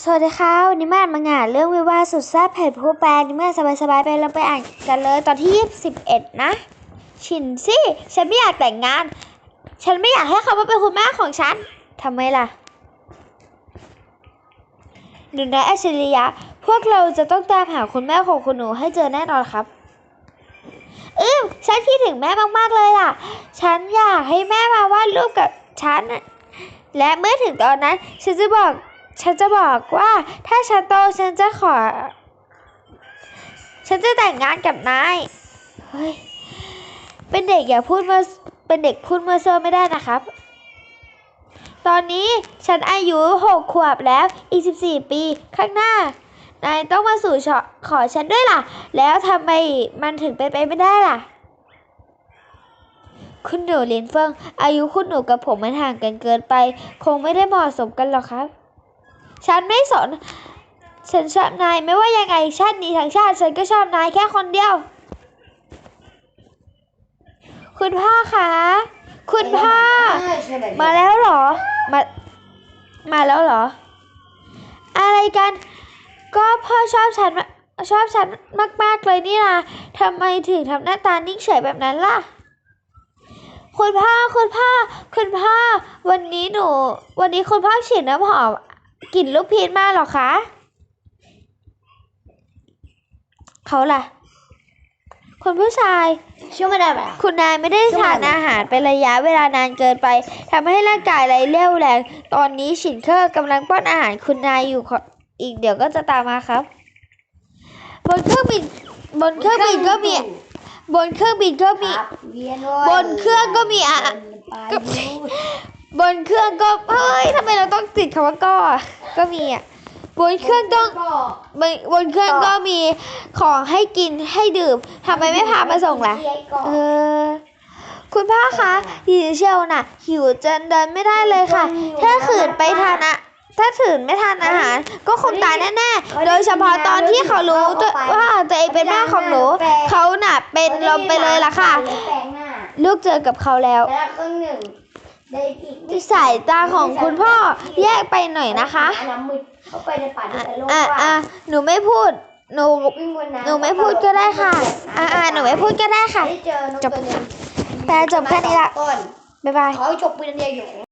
สวัสดีค่ะวันนี้มาอ่านมังงะเรื่องวิวาสุดแซ่บเผ็ดผู้แปลนี่เมื่อสบายๆไปเราไปอ่านกันเลยตอนที่ 21 นะ ชินสิฉันไม่อยากแต่งงาน ฉันไม่อยากให้เขามาเป็นคุณแม่ของฉันทำไมล่ะหนูนะอัจฉริยะ พวกเราจะต้องตามหาคุณแม่ของคุณหนูให้เจอแน่นอนครับอืมฉันคิดถึงแม่มากๆเลยล่ะ ฉันอยากให้แม่มาวาดรูปกับฉันและเมื่อถึงตอนนั้นฉันจะบอก ฉันจะบอกว่าถ้าฉันโตฉันจะขอ ฉันจะแต่งงานกับนายเฮ้ยเป็นเด็กอย่าพูดมาเป็นเด็กพูดมาเซอร์ไม่ได้นะครับ ตอนนี้ฉันอายุหกขวบแล้วอีกสิบสี่ปีข้างหน้านายต้องมาสู่ชอขอฉันด้วยล่ะ แล้วทำไมมันถึงเป็นไปไม่ได้ล่ะ คุณหนูลินเฟิงอายุคุณหนูกับผมมันห่างกันเกินไป คงไม่ได้เหมาะสมกันหรอกครับ ฉันไม่สน ฉันชอบนายไม่ว่ายังไงชาตินี้ทั้งชาติ ฉันก็ชอบนายแค่คนเดียว คุณพ่อคะคุณพ่อ มาแล้วเหรอ มา มาแล้วเหรอ อะไรกัน ก็พ่อชอบฉันมาชอบฉันมากๆเลยนี่นะทำไมถึงทำหน้าตานิ่งเฉยแบบนั้นล่ะ คุณพ่อคุณพ่อคุณพ่อ วันนี้หนู วันนี้คุณพ่อฉีดน้ำหอม กลิ่นลูกพีชมาเหรอคะ เขาล่ะคุณผู้ชายชื่อไม่ได้ไหม คุณนายไม่ได้ทานอาหารเป็นระยะเวลานานเกินไปทำให้ร่างกายไรเรี่ยวแรง ตอนนี้ฉินเคอร์กำลังป้อนอาหารคุณนายอยู่ขออีกเดี๋ยวก็จะตามมาครับ บนเครื่องบินบนเครื่องบินก็มี บนเครื่องบินก็มี บนเครื่องก็มีอะก็ บนเครื่องก็เฮ้ยทำไมเราต้องติดคำว่าก็อะก็มีอะบนเครื่องต้องบนบนเครื่องก็มีของให้กินให้ดื่มทำไมไม่พามาส่งล่ะเออคุณพ่อคะหิวเชียวน่ะ หิวจนเดินไม่ได้เลยค่ะ ถ้าขืนไปทานอะถ้าถืนไม่ทานอาหาร ก็คงตายแน่ๆ โดยเฉพาะตอนที่เขารู้ตัวว่าตัวเองเป็นแม่ของหนู เขาน่ะเป็นลมไปเลยล่ะค่ะแปลงหน้าลูกเจอกับเขาแล้ว สายตาของคุณพ่อแยกไปหน่อยนะคะน้ำมืดเข้าไปในป่าในโลกอะว่าอะหนูไม่พูดหนูวิ่งบนน้ำหนูไม่พูดก็ได้ค่ะอ่าอ่าหนูไม่พูดก็ได้ค่ะได้เจอนกจบตัวหนึ่งแต่จบแค่นี้ละก่อนบ๊ายบายขอให้จบปืนเดียวอยู่